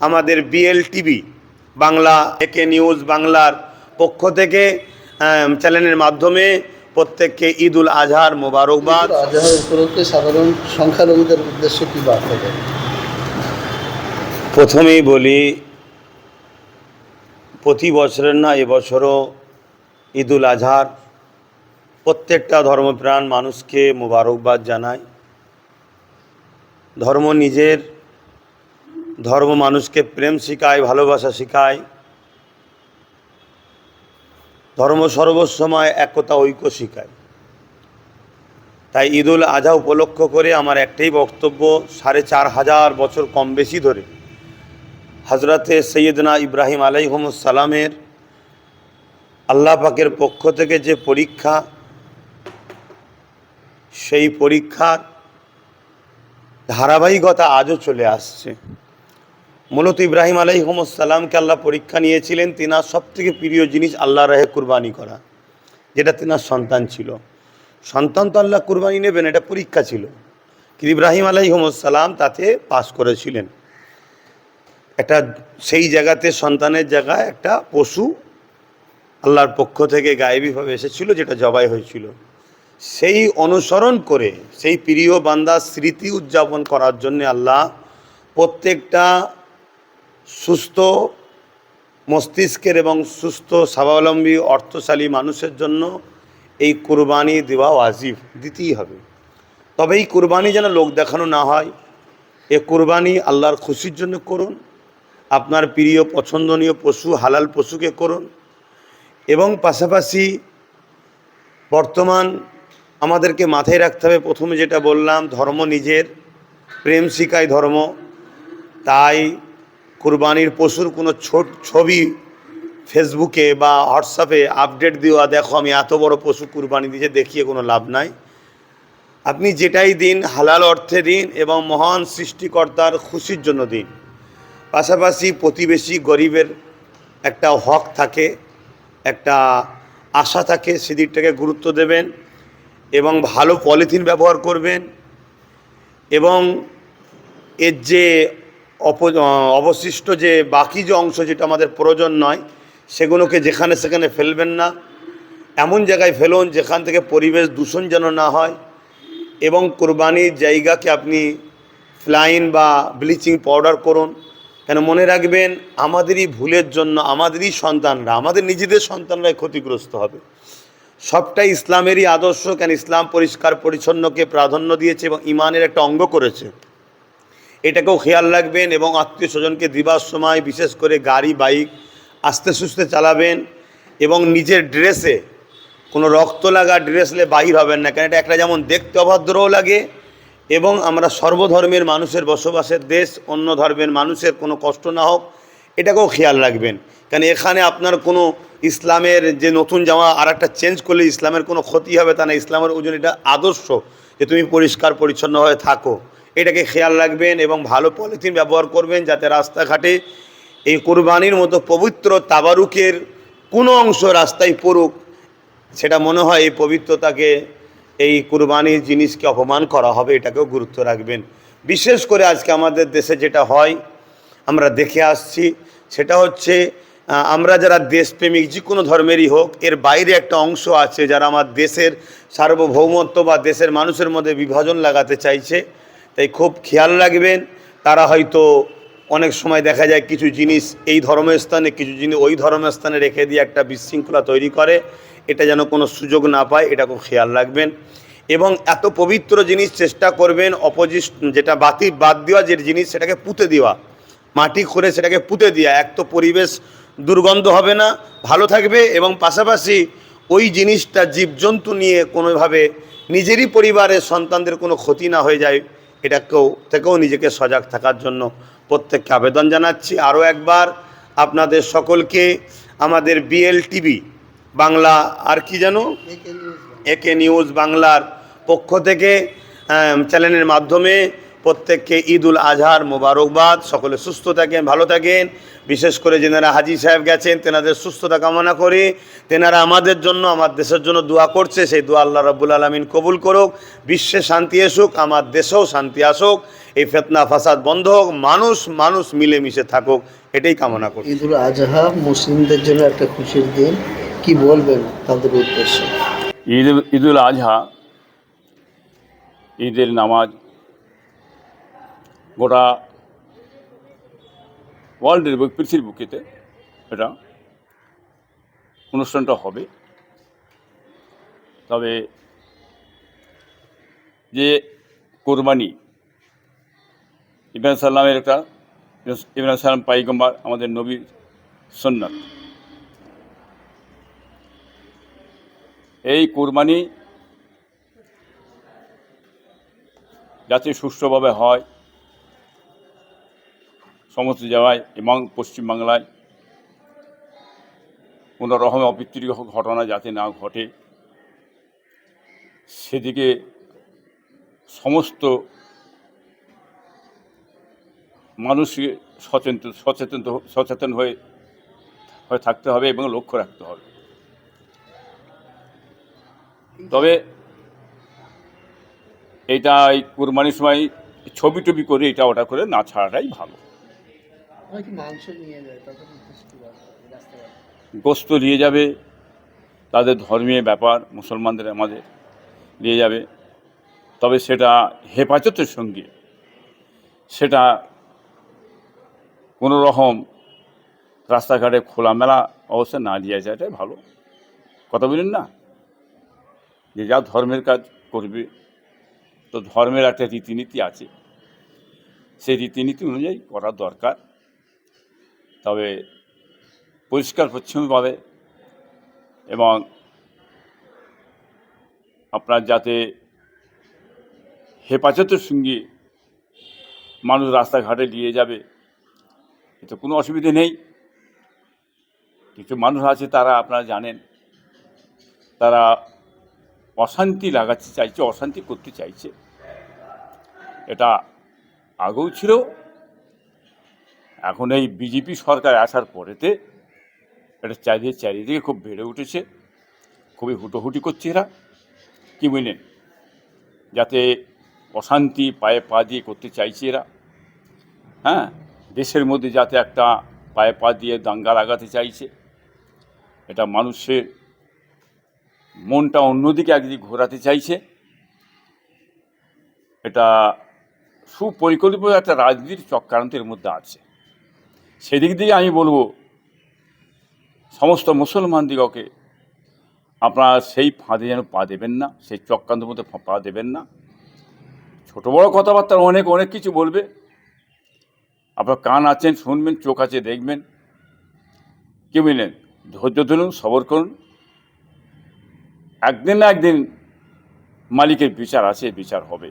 আমাদের BL TV Bangla একে news বাংলার পক্ষ থেকে চ্যানেলের মাধ্যমে প্রত্যেককে ঈদ উল আজহার মোবারকবাদ। আজহার উপলক্ষে সাধারণ সংখ্যালঘুদের উদ্দেশ্যে কি বার্তা প্রথমেই বলি প্রতি বছরের না এবছরও ঈদ উল আজহার প্রত্যেকটা ধর্মপ্রাণ মানুষকে মোবারকবাদ জানায়। ধর্ম নিজের ধর্ম মানুষকে প্রেম শেখায়, ভালোবাসা শেখায়। ধর্ম সর্বসময় একতা, ঐক্য শেখায়। তাই ঈদ উল আজহা উপলক্ষ করে আমার একটাই বক্তব্য, সাড়ে চার হাজার বছর কম বেশি ধরে হজরতে সৈয়দনা ইব্রাহিম আলাইহমসালামের আল্লাহ পাকের পক্ষ থেকে যে পরীক্ষা, সেই পরীক্ষার ধারাবাহিকতা আজও চলে আসছে। মূলত ইব্রাহিম আলাইহমসালামকে আল্লাহ পরীক্ষা নিয়েছিলেন তিনার সবথেকে প্রিয় জিনিস আল্লাহ রাহে কুরবানি করা, যেটা তিনার সন্তান ছিল। সন্তান তো আল্লাহ কুরবানি নেবেন, এটা পরীক্ষা ছিল। কিন্তু ইব্রাহিম আলাইহমসালাম তাতে পাশ করেছিলেন। একটা সেই জায়গাতে, সন্তানের জায়গায় একটা পশু আল্লাহর পক্ষ থেকে গায়েবীভাবে এসেছিল, যেটা জবাই হয়েছিল। সেই অনুসরণ করে, সেই প্রিয় বান্দার স্মৃতি উদযাপন করার জন্য আল্লাহ প্রত্যেকটা সুস্থ মস্তিষ্কের এবং সুস্থ স্বাবলম্বী অর্থশালী মানুষের জন্য এই কুরবানি দেওয়া ওয়াজিব, দিতেই হবে। তবে এই কুরবানি যেন লোক দেখানো না হয়। এ কুরবানি আল্লাহর খুশির জন্য করুন, আপনার প্রিয় পছন্দনীয় পশু, হালাল পশুকে করুন এবং পাশাপাশি বর্তমান আমাদেরকে মাথায় রাখতে হবে, প্রথমে যেটা বললাম, ধর্ম নিজের, প্রেম শিকায় ধর্ম। তাই কুরবানির পশুর কোনো ছোট ছবি ফেসবুকে বা হোয়াটসঅ্যাপে আপডেট দেওয়া, দেখো আমি এত বড় পশু কুরবানি দিয়েছে, দেখিয়ে কোনো লাভ নাই। আপনি যেটাই দিন, হালাল অর্থে দিন এবং মহান সৃষ্টিকর্তার খুশির জন্য দিন। পাশাপাশি প্রতিবেশী গরিবের একটা হক থাকে, একটা আশা থাকে, সেদিকটাকে গুরুত্ব দেবেন এবং ভালো পলিথিন ব্যবহার করবেন এবং এর যে অবশিষ্ট যে বাকি যে অংশ যেটা আমাদের প্রয়োজন নয়, সেগুলোকে যেখানে সেখানে ফেলবেন না। এমন জায়গায় ফেলুন যেখান থেকে পরিবেশ দূষণ যেন না হয় এবং কোরবানির জায়গাকে আপনি ফ্লাইন বা ব্লিচিং পাউডার করুন। কেন মনে রাখবেন, আমাদেরই ভুলের জন্য, আমাদেরই সন্তানরা, আমাদের নিজেদের সন্তানরাই ক্ষতিগ্রস্ত হবে। সবটাই ইসলামেরই আদর্শ, কেন ইসলাম পরিষ্কার, পরিচ্ছন্নকে প্রাধান্য দিয়েছে এবং ইমানের একটা অঙ্গ করেছে। এটাকেও খেয়াল রাখবেন এবং আত্মীয় স্বজনকে দিবার সময় বিশেষ করে গাড়ি, বাইক আস্তে সুস্তে চালাবেন এবং নিজের ড্রেসে কোনো রক্ত লাগা ড্রেসলে বাহির হবেন না কেন এটা একটা যেমন দেখতে অভদ্রও লাগে এবং আমরা সর্বধর্মের মানুষের বসবাসের দেশ, অন্য ধর্মের মানুষের কোনো কষ্ট না হোক এটাকেও খেয়াল রাখবেন। কেন এখানে আপনার কোনো ইসলামের যে নতুন জামা আর একটা চেঞ্জ করলে ইসলামের কোনো ক্ষতি হবে তা না, ইসলামের ওজন এটা আদর্শ যে তুমি পরিষ্কার পরিচ্ছন্নভাবে থাকো। এটাকে খেয়াল রাখবেন এবং ভালো পলিথিন ব্যবহার করবেন যাতে রাস্তাঘাটে এই কোরবানির মতো পবিত্র তাবারুকের কোনো অংশ রাস্তায় পড়ুক, সেটা মনে হয় এই পবিত্রতাকে, এই কুরবানির জিনিসকে অপমান করা হবে, এটাকেও গুরুত্ব রাখবেন। বিশেষ করে আজকে আমাদের দেশে যেটা হয়, আমরা দেখে আসছি সেটা হচ্ছে আমরা যারা দেশপ্রেমিক, যে কোনো ধর্মেরই হোক, এর বাইরে একটা অংশ আছে যারা আমার দেশের সার্বভৌমত্ব বা দেশের মানুষের মধ্যে বিভাজন লাগাতে চাইছে। তাই খুব খেয়াল রাখবেন, তারা হয়তো অনেক সময় দেখা যায় কিছু জিনিস এই ধর্মস্থানে, কিছু জিনিস ওই ধর্মস্থানে রেখে দিয়ে একটা বিশৃঙ্খলা তৈরি করে, এটা যেন কোনো সুযোগ না পায়, এটা খুব খেয়াল রাখবেন। এবং এত পবিত্র জিনিস চেষ্টা করবেন অপোজিট যেটা বাতি, বাদ দেওয়া যে জিনিস, সেটাকে পুঁতে দেওয়া। মাটি খুঁড়ে সেটাকে পুঁতে দেওয়া এক তো পরিবেশ দুর্গন্ধ হবে না ভালো থাকবে এবং পাশাপাশি ওই জিনিসটা জীবজন্তু নিয়ে কোনোভাবে নিজেরই পরিবারের সন্তানদের কোনো ক্ষতি না হয়ে যায় এটাকেও থেকেও নিজেকে সজাগ থাকার জন্য প্রত্যেককে আবেদন জানাচ্ছি। আরও একবার আপনাদের সকলকে আমাদের বিএল টিভি বাংলা আর কি যেন? একে নিউজ বাংলার পক্ষ থেকে চ্যানেলের মাধ্যমে প্রত্যেককে ঈদ উল আজহার মোবারকবাদ। সকলে সুস্থ থাকেন ভালো থাকেন। বিশেষ করে যেনারা হাজি সাহেব গেছেন তেনাদের সুস্থতা কামনা করে। তেনারা আমাদের জন্য আমার দেশের জন্য দোয়া করছে। সেই দোয়া আল্লাহ রব্বুল আলমিন কবুল করুক। বিশ্বে শান্তি আসুক আমার দেশেও শান্তি আসুক। এই ফেতনা ফাসাদ বন্ধ হোক মানুষ মানুষ মিলেমিশে থাকুক এটাই কামনা করি ঈদুল আজহা মুসলিমদের জন্য একটা খুশির দিন। কি বলবেন তাদের উদ্দেশ্যে? ঈদ ঈদুল আজহা ঈদের নামাজ গোটা ওয়ার্ল্ডের পৃথিবীর বুকেতে এটা অনুষ্ঠানটা হবে। তবে যে কোরবানি, ইব্রাহিম সাল্লামের একটা, ইব্রাহিম সাল্লাম পাইগম্বার আমাদের নবীর সন্ন্যাত এই কোরবানি যাতে সুষ্ঠুভাবে হয় সমস্ত জায়গায় এবং পশ্চিমবাংলায় কোনো রকম অপ্রীতিকর ঘটনা যাতে না ঘটে, সেদিকে সমস্ত মানুষকে সচেতন সচেতন সচেতন হয়ে হয়ে থাকতে হবে এবং লক্ষ্য রাখতে হবে। তবে এইটা এই কুরবানির সময় ছবি টবি করে এটা ওটা করে না ছাড়াটাই ভালো। গোস্ত নিয়ে যাবে, তাদের ধর্মীয় ব্যাপার, মুসলমানদের আমাদের নিয়ে যাবে। তবে সেটা হেফাজতের সঙ্গে, সেটা কোনো রকম রাস্তাঘাটে খোলামেলা অবস্থা না দিয়ে যাওয়াটাই ভালো। কথা বলেন না? যে যা ধর্মের কাজ করবে, তো ধর্মের একটা রীতিনীতি আছে। সেই রীতিনীতি অনুযায়ী করা দরকার। তবে পরিষ্কার পরিচ্ছন্নভাবে এবং আপনার যাতে হেফাজতের সঙ্গে মানুষ রাস্তাঘাটে নিয়ে যাবে এতে কোনো অসুবিধে নেই। কিছু মানুষ আছে তারা আপনারা জানেন, তারা অশান্তি লাগাতে চাইছে, অশান্তি করতে চাইছে। এটা আগেও ছিল এখন এই বিজেপি সরকার আসার পরেতে এটা চারিদিকে চারিদিকে খুব বেড়ে উঠেছে, খুবই হুটোহুটি করছে এরা। কী বুঝলেন যাতে অশান্তি পায়ে পা দিয়ে করতে চাইছে এরা। হ্যাঁ? দেশের মধ্যে যাতে একটা পায়ে পা দিয়ে দাঙ্গা লাগাতে চাইছে। এটা মানুষের মনটা অন্যদিকে একদিকে ঘোরাতে চাইছে। এটা সুপরিকল্পিত একটা রাজনীতির চক্রান্তের মধ্যে আছে। সেদিক দিয়ে আমি বলব, সমস্ত মুসলমান দিগকে আপনারা সেই ফাঁদে যেন পা দেবেন না, সেই চক্রান্তের মধ্যে পা দেবেন না। ছোট বড় কথাবার্তা অনেক অনেক কিছু বলবে। আপনার কান আছেন শুনবেন, চোখ আছে দেখবেন। কী বুঝলেন ধৈর্য ধরুন, সবর করুন। একদিন না একদিন মালিকের বিচার আছে, বিচার হবে।